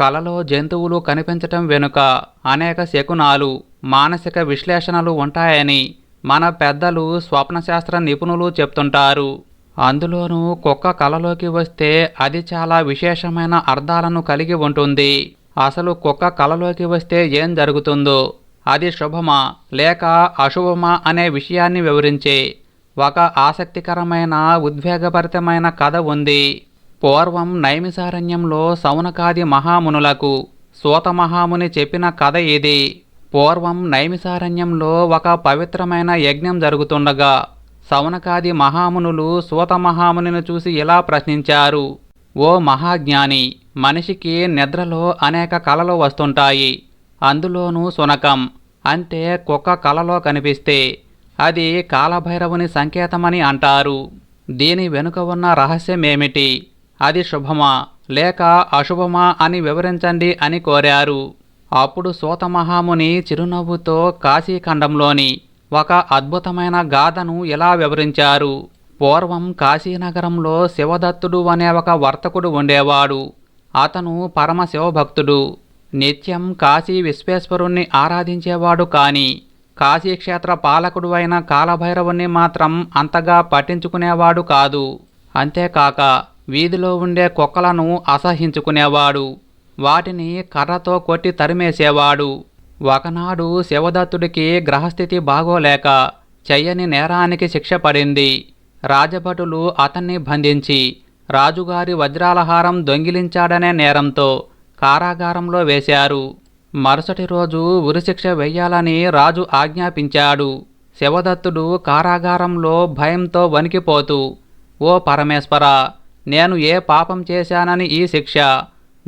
కలలో జంతువులు కనిపించటం వెనుక అనేక శకునాలు మానసిక విశ్లేషణలు ఉంటాయని మన పెద్దలు స్వప్నశాస్త్ర నిపుణులు చెప్తుంటారు. అందులోనూ కుక్క కలలోకి వస్తే అది చాలా విశేషమైన అర్థాలను కలిగి ఉంటుంది. అసలు కుక్క కలలోకి వస్తే ఏం జరుగుతుందో అది శుభమా లేక అశుభమా అనే విషయాన్ని వివరించే ఒక ఆసక్తికరమైన ఉద్వేగభరితమైన కథ ఉంది. పూర్వం నైమిసారణ్యంలో సౌనకాది మహామునులకు సూతమహాముని చెప్పిన కథ ఇది పూర్వం నైమిసారణ్యంలో ఒక పవిత్రమైన యజ్ఞం జరుగుతుండగా సౌనకాది మహామునులు సూతమహామునిని చూసి ఇలా ప్రశ్నించారు. ఓ మహాజ్ఞాని మనిషికి నిద్రలో అనేక కలలు వస్తుంటాయి. అందులోనూ సునకం అంటే కుక్క కలలో కనిపిస్తే అది కాలభైరవుని సంకేతమని అంటారు. దీని వెనుక ఉన్న రహస్యమేమిటి? అది శుభమా? లేక అశుభమా అని వివరించండి అని కోరారు. అప్పుడు సోతమహాముని చిరునవ్వుతో కాశీఖండంలోని ఒక అద్భుతమైన గాథను ఇలా వివరించారు. పూర్వం కాశీనగరంలో శివదత్తుడు అనే ఒక వర్తకుడు ఉండేవాడు. అతను పరమ శివభక్తుడు నిత్యం కాశీ విశ్వేశ్వరుణ్ణి ఆరాధించేవాడు కాని కాశీక్షేత్ర పాలకుడు అయిన కాలభైరవుణ్ణి మాత్రం అంతగా పట్టించుకునేవాడు కాదు. అంతేకాక వీధిలో ఉండే కుక్కలను అసహించుకునేవాడు. వాటిని కర్రతో కొట్టి తరిమేసేవాడు. ఒకనాడు శివదత్తుడికి గ్రహస్థితి బాగోలేక చెయ్యని నేరానికి శిక్ష పడింది. రాజభటులు అతన్ని బంధించి రాజుగారి వజ్రాలహారం దొంగిలించాడనే నేరంతో కారాగారంలో వేశారు. మరుసటి రోజు ఉరిశిక్ష వెయ్యాలని రాజు ఆజ్ఞాపించాడు. శివదత్తుడు కారాగారంలో భయంతో వణికిపోతూ ఓ పరమేశ్వర నేను ఏ పాపం చేశానని ఈ శిక్ష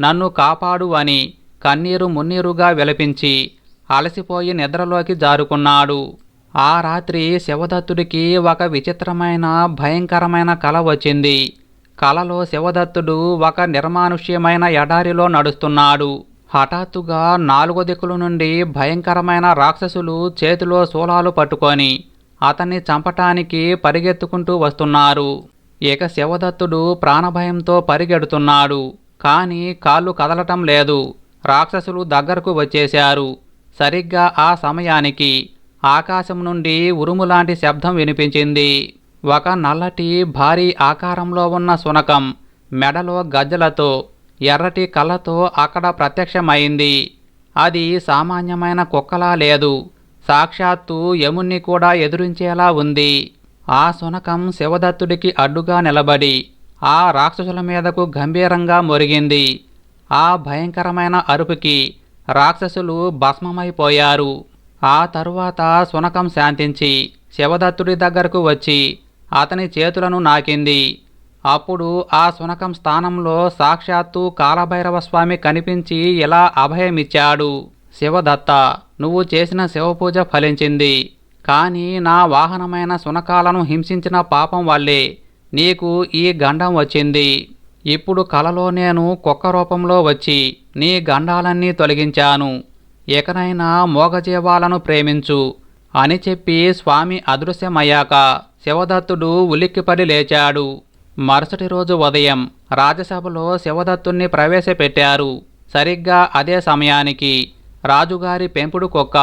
నన్ను కాపాడు అని కన్నీరు మున్నీరుగా విలపించి అలసిపోయి నిద్రలోకి జారుకున్నాడు. ఆ రాత్రి శివదత్తుడికి ఒక విచిత్రమైన భయంకరమైన కల వచ్చింది. కలలో శివదత్తుడు ఒక నిర్మానుష్యమైన ఎడారిలో నడుస్తున్నాడు. హఠాత్తుగా నాలుగు దిక్కుల నుండి భయంకరమైన రాక్షసులు చేతిలో శూలాలు పట్టుకొని అతన్ని చంపటానికి పరిగెత్తుకుంటూ వస్తున్నారు. ఇక శివదత్తుడు ప్రాణభయంతో పరిగెడుతున్నాడు. కానీ కాళ్ళు కదలటం లేదు. రాక్షసులు దగ్గరకు వచ్చేశారు. సరిగ్గా ఆ సమయానికి ఆకాశం నుండి ఉరుములాంటి శబ్దం వినిపించింది. ఒక నల్లటి భారీ ఆకారంలో ఉన్న శునకం మెడలో గజ్జలతో ఎర్రటి కళ్ళతో అక్కడ ప్రత్యక్షమైంది. అది సామాన్యమైన కుక్కలా లేదు. సాక్షాత్తు యముణ్ణి కూడా ఎదురించేలా ఉంది. ఆ శునకం శివదత్తుడికి అడ్డుగా నిలబడి ఆ రాక్షసుల మీదకు గంభీరంగా మొరిగింది. ఆ భయంకరమైన అరుపుకి రాక్షసులు భస్మమైపోయారు. ఆ తరువాత శునకం శాంతించి శివదత్తుడి దగ్గరకు వచ్చి అతని చేతులను నాకింది. అప్పుడు ఆ శునకం స్థానంలో సాక్షాత్తు కాలభైరవ స్వామి కనిపించి ఇలా అభయమిచ్చాడు. శివదత్త నువ్వు చేసిన శివపూజ ఫలించింది. కానీ నా వాహనమైన సునకాలను హింసించిన పాపం వల్లే నీకు ఈ గండం వచ్చింది. ఇప్పుడు కలలో నేను కుక్క రూపంలో వచ్చి నీ గండాలన్నీ తొలగించాను. ఎకనైనా మోగజీవాలను ప్రేమించు అని చెప్పి స్వామి అదృశ్యమయ్యాక శివదత్తుడు ఉలిక్కిపడి లేచాడు. మరుసటి రోజు ఉదయం రాజసభలో శివదత్తుణ్ణి ప్రవేశపెట్టారు. సరిగ్గా అదే సమయానికి రాజుగారి పెంపుడు కుక్క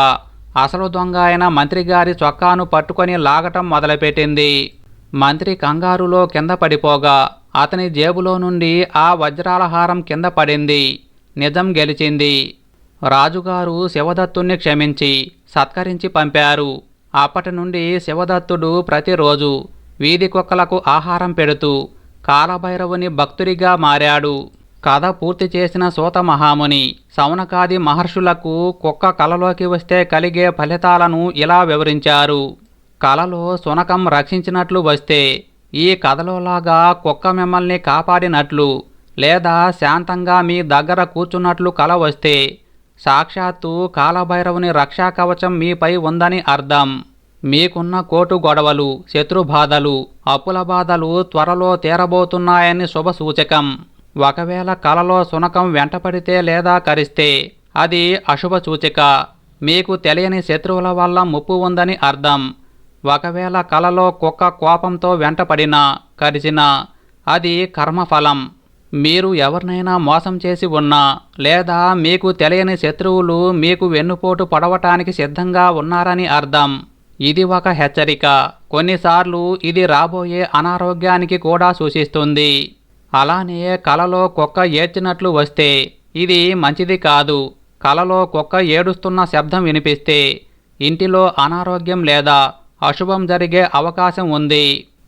అసలు దొంగ అయిన మంత్రిగారి చొక్కాను పట్టుకొని లాగటం మొదలుపెట్టింది. మంత్రి కంగారులో కింద పడిపోగా అతని జేబులో నుండి ఆ వజ్రాలహారం కింద పడింది. నిజం గెలిచింది. రాజుగారు శివదత్తుణ్ణి క్షమించి సత్కరించి పంపారు. అప్పటి నుండి శివదత్తుడు ప్రతిరోజు వీధి కుక్కలకు ఆహారం పెడుతూ కాలభైరవుని భక్తుడిగా మారాడు. కథ పూర్తి చేసిన సూత మహాముని సౌనకాది మహర్షులకు కుక్క కలలోకి వస్తే కలిగే ఫలితాలను ఇలా వివరించారు. కలలో సునకం రక్షించినట్లు వస్తే ఈ కథలోలాగా కుక్క మిమ్మల్ని కాపాడినట్లు లేదా శాంతంగా మీ దగ్గర కూర్చున్నట్లు కల వస్తే సాక్షాత్తు కాలభైరవుని రక్షా కవచం మీపై ఉందని అర్థం. మీకున్న కోటు గొడవలు శత్రుబాధలు అప్పుల బాధలు త్వరలో తీరబోతున్నాయని శుభ సూచకం. ఒకవేళ కలలో శునకం వెంటపడితే లేదా కరిస్తే? అది అశుభ సూచిక. మీకు తెలియని శత్రువుల వల్ల ముప్పు ఉందని అర్థం. ఒకవేళ కలలో కుక్క కోపంతో వెంటపడినా కరిచినా అది కర్మఫలం. మీరు ఎవరినైనా మోసం చేసి ఉన్నా లేదా మీకు తెలియని శత్రువులు మీకు వెన్నుపోటు పడవటానికి సిద్ధంగా ఉన్నారని అర్థం. ఇది ఒక హెచ్చరిక. కొన్నిసార్లు ఇది రాబోయే అనారోగ్యానికి కూడా సూచిస్తుంది. అలానే కలలో కుక్క ఏడ్చినట్లు వస్తే ఇది మంచిది కాదు. కలలో కుక్క ఏడుస్తున్న శబ్దం వినిపిస్తే ఇంటిలో అనారోగ్యం లేదా అశుభం జరిగే అవకాశం ఉంది.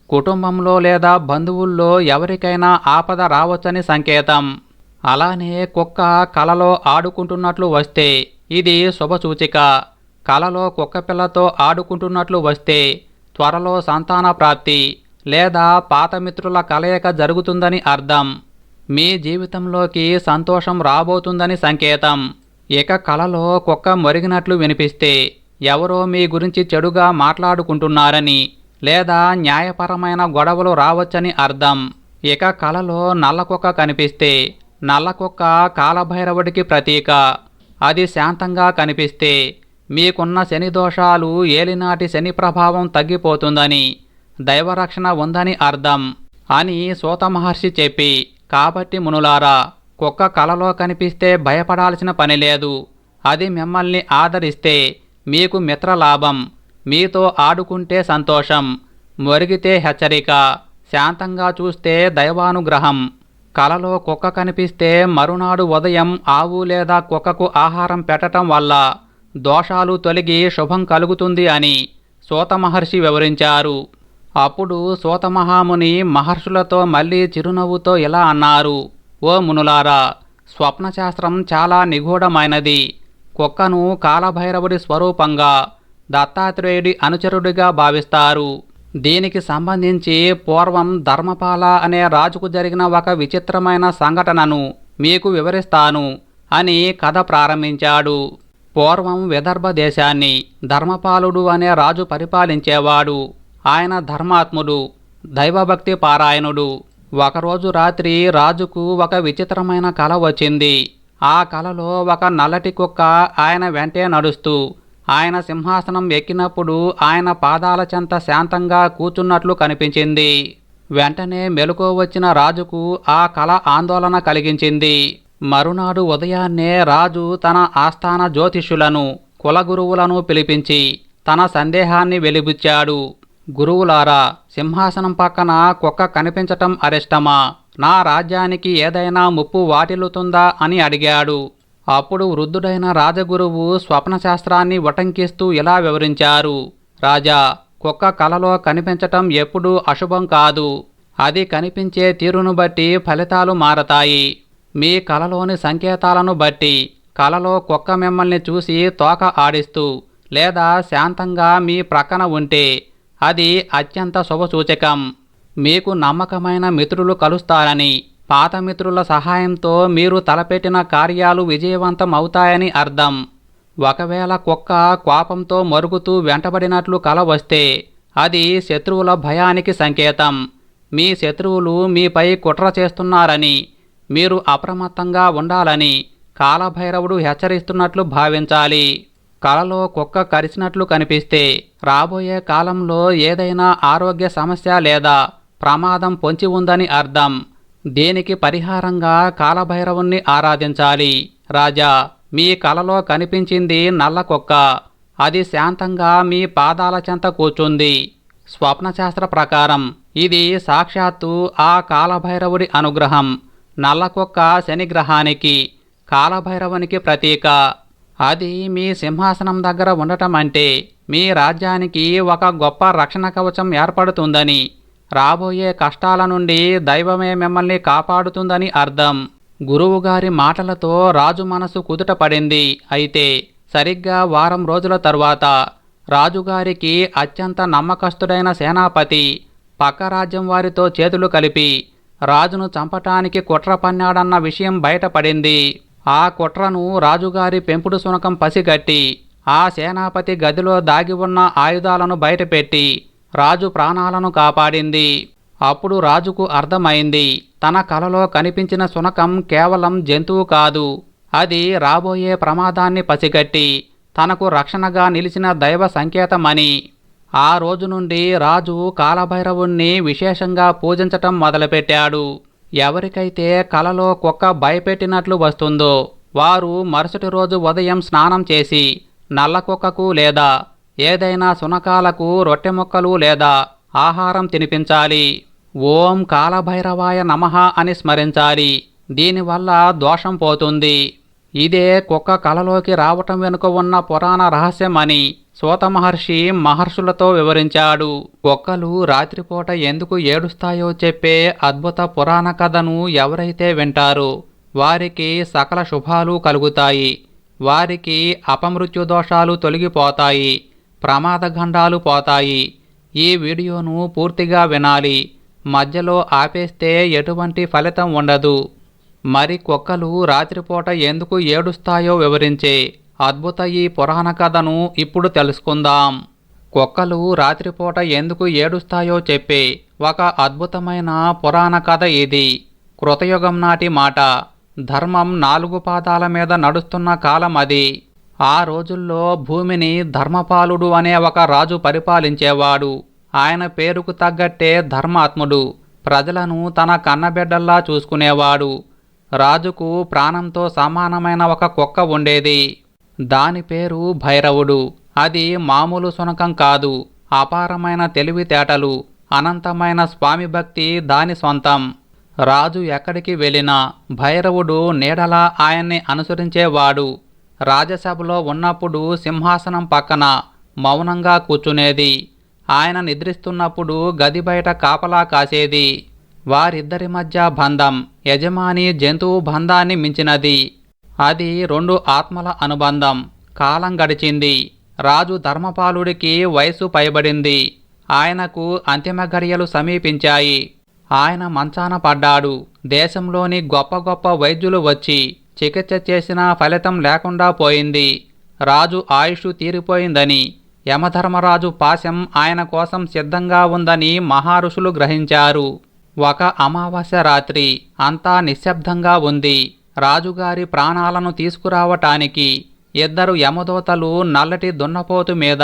కుటుంబంలో లేదా బంధువుల్లో ఎవరికైనా ఆపద రావచ్చని సంకేతం. అలానే కుక్క కలలో ఆడుకుంటున్నట్లు వస్తే ఇది శుభసూచిక కలలో కుక్క పిల్లతో ఆడుకుంటున్నట్లు వస్తే త్వరలో సంతాన ప్రాప్తి. లేదా పాత మిత్రుల కలయిక జరుగుతుందని అర్థం. మీ జీవితంలోకి సంతోషం రాబోతుందని సంకేతం. ఇక కలలో కుక్క మొరిగినట్లు వినిపిస్తే ఎవరో మీ గురించి చెడుగా మాట్లాడుకుంటున్నారని లేదా న్యాయపరమైన గొడవలు రావచ్చని అర్థం. ఇక కలలో నల్ల కుక్క కనిపిస్తే నల్ల కుక్క కాలభైరవుడికి ప్రతీక. అది శాంతంగా కనిపిస్తే మీకున్న శని దోషాలు ఏలినాటి శని ప్రభావం తగ్గిపోతుందని దైవరక్షణ ఉందని అర్థం. అని సూతమహర్షి చెప్పి కాబట్టి మునులారా కుక్క కలలో కనిపిస్తే భయపడాల్సిన పని లేదు. అది మిమ్మల్ని ఆదరిస్తే మీకు మిత్రలాభం మీతో ఆడుకుంటే సంతోషం మొరిగితే హెచ్చరిక శాంతంగా చూస్తే దైవానుగ్రహం. కలలో కుక్క కనిపిస్తే మరునాడు ఉదయం ఆవు లేదా కుక్కకు ఆహారం పెట్టటం వల్ల దోషాలు తొలగి శుభం కలుగుతుంది అని సూతమహర్షి వివరించారు. అప్పుడు సూతమహాముని మహర్షులతో మళ్ళీ చిరునవ్వుతో ఇలా అన్నారు ఓ మునులారా స్వప్నశాస్త్రం చాలా నిగూఢమైనది. కుక్కను కాలభైరవుడి స్వరూపంగా దత్తాత్రేయుడి అనుచరుడిగా భావిస్తారు. దీనికి సంబంధించి పూర్వం ధర్మపాల అనే రాజుకు జరిగిన ఒక విచిత్రమైన సంఘటనను మీకు వివరిస్తాను అని కథ ప్రారంభించాడు. పూర్వం విదర్భ దేశాన్ని ధర్మపాలుడు అనే రాజు పరిపాలించేవాడు. ఆయన ధర్మాత్ముడు దైవభక్తి పారాయణుడు. ఒకరోజు రాత్రి రాజుకు ఒక విచిత్రమైన కళ వచ్చింది. ఆ కళలో ఒక నల్లటి కుక్క ఆయన వెంటే నడుస్తూ ఆయన సింహాసనం ఎక్కినప్పుడు ఆయన పాదాల చెంత శాంతంగా కూర్చున్నట్లు కనిపించింది. వెంటనే మెలకు వచ్చిన రాజుకు ఆ కళ ఆందోళన కలిగించింది. మరునాడు ఉదయాన్నే రాజు తన ఆస్థాన జ్యోతిష్యులను కులగురువులను పిలిపించి తన సందేహాన్ని వెలిబుచ్చాడు. గురువులారా సింహాసనం పక్కన కుక్క కనిపించటం అరిష్టమా? నా రాజ్యానికి ఏదైనా ముప్పు వాటిల్లుతుందా అని అడిగాడు. అప్పుడు వృద్ధుడైన రాజగురువు స్వప్నశాస్త్రాన్ని ఉటంకిస్తూ ఇలా వివరించారు. రాజా కుక్క కలలో కనిపించటం ఎప్పుడూ అశుభం కాదు. అది కనిపించే తీరును బట్టి ఫలితాలు మారతాయి. మీ కలలోని సంకేతాలను బట్టి కలలో కుక్క మిమ్మల్ని చూసి తోక ఆడిస్తూ లేదా శాంతంగా మీ ప్రక్కన ఉంటే అది అత్యంత శుభసూచకం. మీకు నమ్మకమైన మిత్రులు కలుస్తారని పాత మిత్రుల సహాయంతో మీరు తలపెట్టిన కార్యాలు విజయవంతం అవుతాయని అర్థం. ఒకవేళ కుక్క కోపంతో మరుగుతూ వెంటబడినట్లు కల వస్తే అది శత్రువుల భయానికి సంకేతం. మీ శత్రువులు మీపై కుట్ర చేస్తున్నారని మీరు అప్రమత్తంగా ఉండాలని కాలభైరవుడు హెచ్చరిస్తున్నట్లు భావించాలి. కలలో కుక్క కరిచినట్లు కనిపిస్తే రాబోయే కాలంలో ఏదైనా ఆరోగ్య సమస్య లేదా ప్రమాదం పొంచి ఉందని అర్థం. దీనికి పరిహారంగా కాలభైరవుణ్ణి ఆరాధించాలి. రాజా మీ కలలో కనిపించింది నల్ల కుక్క. అది శాంతంగా మీ పాదాల చెంత కూర్చుంది. స్వప్నశాస్త్ర ప్రకారం ఇది సాక్షాత్తు ఆ కాలభైరవుడి అనుగ్రహం. నల్ల కుక్క శనిగ్రహానికి కాలభైరవునికి ప్రతీక. అది మీ సింహాసనం దగ్గర ఉండటం అంటే మీ రాజ్యానికి ఒక గొప్ప రక్షణ కవచం ఏర్పడుతుందని రాబోయే కష్టాల నుండి దైవమే మిమ్మల్ని కాపాడుతుందని అర్థం. గురువుగారి మాటలతో రాజు మనసు కుదుట పడింది అయితే సరిగ్గా వారం రోజుల తరువాత రాజుగారికి అత్యంత నమ్మకస్తుడైన సేనాపతి పక్క రాజ్యం వారితో చేతులు కలిపి రాజును చంపటానికి కుట్ర పన్నాడన్న విషయం బయటపడింది. ఆ కుట్రను రాజుగారి పెంపుడు శునకం పసిగట్టి ఆ సేనాపతి గదిలో దాగి ఉన్న ఆయుధాలను బయటపెట్టి రాజు ప్రాణాలను కాపాడింది. అప్పుడు రాజుకు అర్థమైంది తన కలలో కనిపించిన శునకం కేవలం జంతువు కాదు అది రాబోయే ప్రమాదాన్ని పసిగట్టి తనకు రక్షణగా నిలిచిన దైవ సంకేతమని. ఆ రోజు నుండి రాజు కాలభైరవుణ్ణి విశేషంగా పూజించటం మొదలుపెట్టాడు. ఎవరికైతే కలలో కుక్క భయపెట్టినట్లు వస్తుందో వారు మరుసటి రోజు ఉదయం స్నానం చేసి నల్ల కుక్కకు లేదా ఏదైనా సునకాలకు రొట్టె ముక్కలు లేదా ఆహారం తినిపించాలి. ఓం కాలభైరవాయ నమః అని స్మరించాలి. దీనివల్ల దోషం పోతుంది. ఇదే కుక్క కలలోకి రావటం వెనుక ఉన్న పురాణ రహస్యం అని సూత మహర్షి మహర్షులతో వివరించాడు. ఒక్కలు రాత్రిపూట ఎందుకు ఏడుస్తాయో చెప్పే అద్భుత పురాణ కథను ఎవరైతే వింటారో వారికి సకల శుభాలు కలుగుతాయి. వారికి అపమృత్యు దోషాలు తొలగిపోతాయి. ప్రమాదగండాలు పోతాయి. ఈ వీడియోను పూర్తిగా వినాలి. మధ్యలో ఆపేస్తే ఎటువంటి ఫలితం ఉండదు. మరి కుక్కలు రాత్రిపూట ఎందుకు ఏడుస్తాయో వివరించే అద్భుత ఈ పురాణ కథను ఇప్పుడు తెలుసుకుందాం. కుక్కలు రాత్రిపూట ఎందుకు ఏడుస్తాయో చెప్పే ఒక అద్భుతమైన పురాణ కథ ఇది. కృతయుగం నాటి మాట. ధర్మం నాలుగు పాదాల మీద నడుస్తున్న కాలం అది. ఆ రోజుల్లో భూమిని ధర్మపాలుడు అనే ఒక రాజు పరిపాలించేవాడు. ఆయన పేరుకు తగ్గట్టే ధర్మాత్ముడు. ప్రజలను తన కన్నబిడ్డల్లా చూసుకునేవాడు. రాజుకు ప్రాణంతో సమానమైన ఒక కుక్క ఉండేది. దాని పేరు భైరవుడు. అది మామూలు సునకం కాదు. అపారమైన తెలివితేటలు అనంతమైన స్వామి భక్తి దాని సొంతం రాజు ఎక్కడికి వెళ్ళినా భైరవుడు నీడలా ఆయన్ని అనుసరించేవాడు. రాజసభలో ఉన్నప్పుడు సింహాసనం పక్కన మౌనంగా కూర్చునేది. ఆయన నిద్రిస్తున్నప్పుడు గది బయట కాపలా కాసేది. వారిద్దరి మధ్య బంధం యజమాని జంతువు బంధాన్ని మించినది. అది రెండు ఆత్మల అనుబంధం. కాలం గడిచింది. రాజు ధర్మపాలుడికి వయసు పైబడింది. ఆయనకు అంతిమ ఘడియలు సమీపించాయి. ఆయన మంచాన పడ్డాడు. దేశంలోని గొప్ప గొప్ప వైద్యులు వచ్చి చికిత్స చేసినా ఫలితం లేకుండా పోయింది. రాజు ఆయుష్ తీరిపోయిందని యమధర్మరాజు పాశం ఆయన కోసం సిద్ధంగా ఉందని మహారుషులు గ్రహించారు. ఒక అమావాస్య రాత్రి అంతా నిశ్శబ్దంగా ఉంది. రాజుగారి ప్రాణాలను తీసుకురావటానికి ఇద్దరు యమదూతలు నల్లటి దున్నపోతు మీద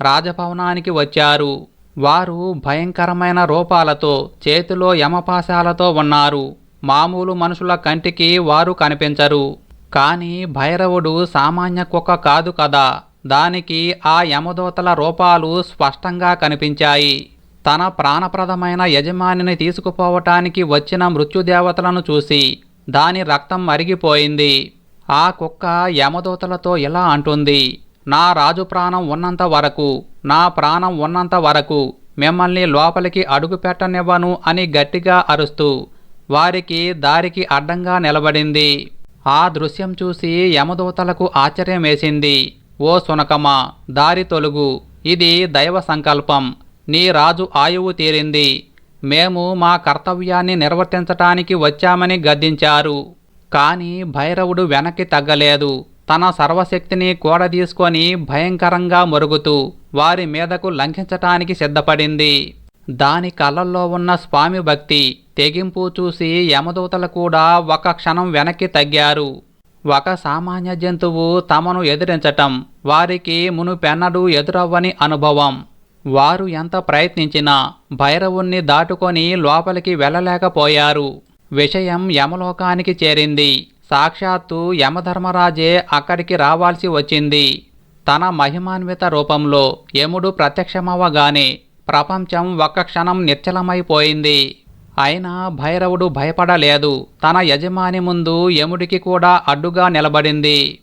రాజభవనానికి వచ్చారు. వారు భయంకరమైన రూపాలతో చేతిలో యమపాశాలతో ఉన్నారు. మామూలు మనుషుల కంటికి వారు కనిపించరు. కానీ భైరవుడు సామాన్య కుక్క కాదు కదా. దానికి ఆ యమదూతల రూపాలు స్పష్టంగా కనిపించాయి. తన ప్రాణప్రదమైన యజమానిని తీసుకుపోవటానికి వచ్చిన మృత్యుదేవతలను చూసి దాని రక్తం మరిగిపోయింది. ఆ కుక్క యమదూతలతో ఇలా అంటుంది నా రాజు ప్రాణం ఉన్నంత వరకు నా ప్రాణం ఉన్నంత వరకు మిమ్మల్ని లోపలికి అడుగు పెట్టనివ్వను అని గట్టిగా అరుస్తూ వారికి దారికి అడ్డంగా నిలబడింది. ఆ దృశ్యం చూసి యమదూతలకు ఆశ్చర్యం వేసింది. ఓ సునకమా దారి తొలుగు ఇది దైవ సంకల్పం. నీ రాజు ఆయువు తీరింది. మేము మా కర్తవ్యాన్ని నిర్వర్తించటానికి వచ్చామని గద్దించారు. కానీ భైరవుడు వెనక్కి తగ్గలేదు. తన సర్వశక్తిని కూడదీసుకొని భయంకరంగా మొరుగుతూ వారి మీదకు లంఘించటానికి సిద్ధపడింది. దాని కళ్ళల్లో ఉన్న స్వామి భక్తి తెగింపు చూసి యమదూతలు కూడా ఒక క్షణం వెనక్కి తగ్గారు. ఒక సామాన్య జంతువు తమను ఎదిరించటం వారికి మునుపెన్నడూ ఎదురవ్వని అనుభవం. వారు ఎంత ప్రయత్నించినా భైరవుణ్ణి దాటుకొని లోపలికి వెళ్ళలేకపోయారు. విషయం యమలోకానికి చేరింది. సాక్షాత్తు యమధర్మరాజే అక్కడికి రావాల్సి వచ్చింది. తన మహిమాన్విత రూపంలో యముడు ప్రత్యక్షమవ్వగానే ప్రపంచం ఒక్క క్షణం నిశ్చలమైపోయింది. అయినా భైరవుడు భయపడలేదు. తన యజమాని ముందు యముడికి కూడా అడ్డుగా నిలబడింది.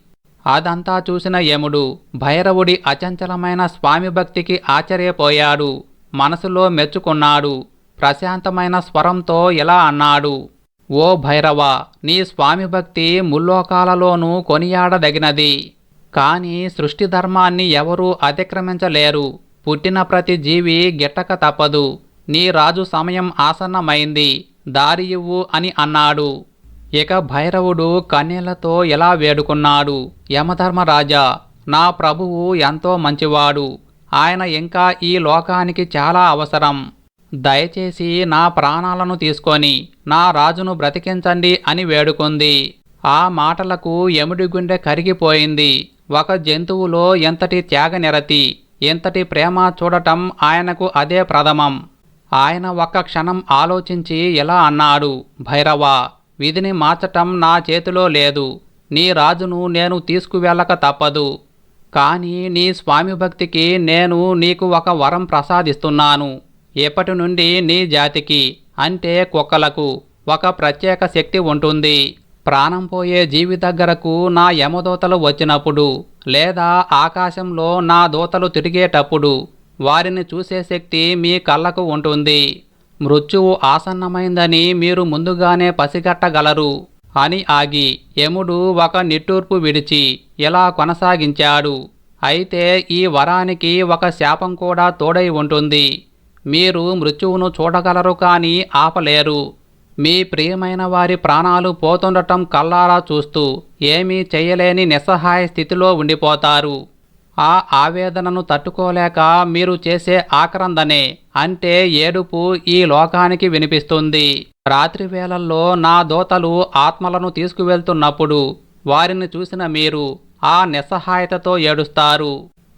అదంతా చూసిన యముడు భైరవుడి అచంచలమైన స్వామి భక్తికి ఆశ్చర్యపోయాడు. మనసులో మెచ్చుకున్నాడు. ప్రశాంతమైన స్వరంతో ఇలా అన్నాడు. ఓ భైరవ నీ స్వామి భక్తి ముల్లోకాలలోనూ కొనియాడదగినది. కాని సృష్టి ధర్మాన్ని ఎవరూ అతిక్రమించలేరు. పుట్టిన ప్రతి జీవి గిట్టక తప్పదు. నీ రాజు సమయం ఆసన్నమైంది. దారి ఇవ్వు అని అన్నాడు. ఇక భైరవుడు కన్యలతో ఎలా వేడుకున్నాడు? యమధర్మరాజా నా ప్రభువు ఎంతో మంచివాడు. ఆయన ఇంకా ఈ లోకానికి చాలా అవసరం. దయచేసి నా ప్రాణాలను తీసుకొని నా రాజును బ్రతికించండి అని వేడుకుంది. ఆ మాటలకు యముడి గుండె కరిగిపోయింది. ఒక జంతువులో ఎంతటి త్యాగనిరతి ఎంతటి ప్రేమ చూడటం ఆయనకు అదే ప్రథమం. ఆయన ఒక్క క్షణం ఆలోచించి ఎలా అన్నాడు భైరవ విధిని మార్చటం నా చేతిలో లేదు. నీ రాజును నేను తీసుకువెళ్ళక తప్పదు. కానీ నీ స్వామి భక్తికి నేను నీకు ఒక వరం ప్రసాదిస్తున్నాను. ఇప్పటి నుండి నీ జాతికి? అంటే కుక్కలకు ఒక ప్రత్యేక శక్తి ఉంటుంది. ప్రాణం పోయే జీవి దగ్గరకు నా యమదూతలు వచ్చినప్పుడు లేదా ఆకాశంలో నా దూతలు తిరిగేటప్పుడు వారిని చూసే శక్తి మీ కళ్ళకు ఉంటుంది. మృత్యువు ఆసన్నమైందని మీరు ముందుగానే పసిగట్టగలరు. అని ఆగి యముడు ఒక నిట్టూర్పు విడిచి ఇలా కొనసాగించాడు. అయితే ఈ వరానికి ఒక శాపం కూడా తోడై ఉంటుంది. మీరు మృత్యువును చూడగలరు కానీ ఆపలేరు. మీ ప్రియమైన వారి ప్రాణాలు పోతుండటం కల్లారా చూస్తూ ఏమీ చేయలేని నిస్సహాయ స్థితిలో ఉండిపోతారు. ఆ ఆవేదనను తట్టుకోలేక మీరు చేసే ఆక్రందనే అంటే ఏడుపు ఈ లోకానికి వినిపిస్తుంది. రాత్రి వేళల్లో నా దోతలు ఆత్మలను తీసుకువెళ్తున్నప్పుడు వారిని చూసిన మీరు ఆ నిస్సహాయతతో ఏడుస్తారు.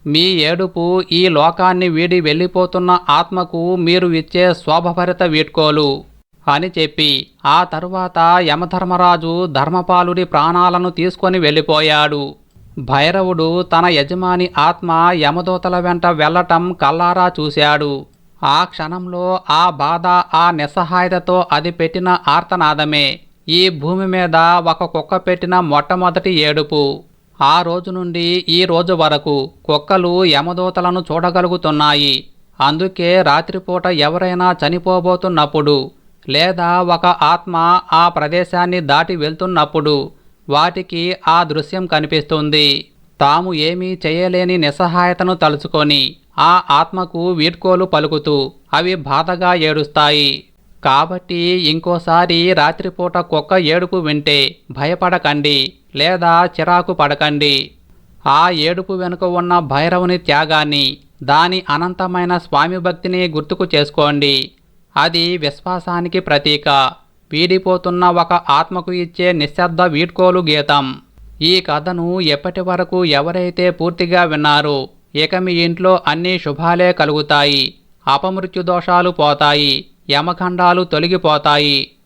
మీ ఏడుపు ఈ లోకాన్ని వీడి వెళ్ళిపోతున్న ఆత్మకు మీరు ఇచ్చే శోభభరిత వీడ్కోలు అని చెప్పి ఆ తరువాత యమధర్మరాజు ధర్మపాలుడి ప్రాణాలను తీసుకొని వెళ్ళిపోయాడు. భైరవుడు తన యజమాని ఆత్మ యమదూతల వెంట వెళ్ళటం కల్లారా చూశాడు. ఆ క్షణంలో ఆ బాధ ఆ నిస్సహాయతతో అది పెట్టిన ఆర్తనాదమే. ఈ భూమి మీద ఒక కుక్క పెట్టిన మొట్టమొదటి ఏడుపు. ఆ రోజు నుండి ఈ రోజు వరకు కుక్కలు యమదూతలను చూడగలుగుతున్నాయి. అందుకే రాత్రిపూట ఎవరైనా చనిపోబోతున్నప్పుడు లేదా ఒక ఆత్మ ఆ ప్రదేశాన్ని దాటి వెళ్తున్నప్పుడు వాటికి ఆ దృశ్యం కనిపిస్తుంది. తాము ఏమీ చేయలేని నిస్సహాయతను తలుచుకొని ఆ ఆత్మకు వీడ్కోలు పలుకుతూ అవి బాధగా ఏడుస్తాయి. కాబట్టి ఇంకోసారి రాత్రిపూట కుక్క ఏడుపు వింటే భయపడకండి లేదా చిరాకు పడకండి. ఆ ఏడుపు వెనుక ఉన్న భైరవుని త్యాగాన్ని దాని అనంతమైన స్వామి భక్తిని గుర్తుకు చేసుకోండి. అది విశ్వాసానికి ప్రతీక. వీడిపోతున్న ఒక ఆత్మకు ఇచ్చే నిశ్శబ్ద వీడ్కోలు గీతం. ఈ కథను ఎప్పటి వరకు ఎవరైతే పూర్తిగా విన్నారో ఇక మీ ఇంట్లో అన్ని శుభాలే కలుగుతాయి అపమృత్యు దోషాలు పోతాయి యమఖండాలు తొలగిపోతాయి.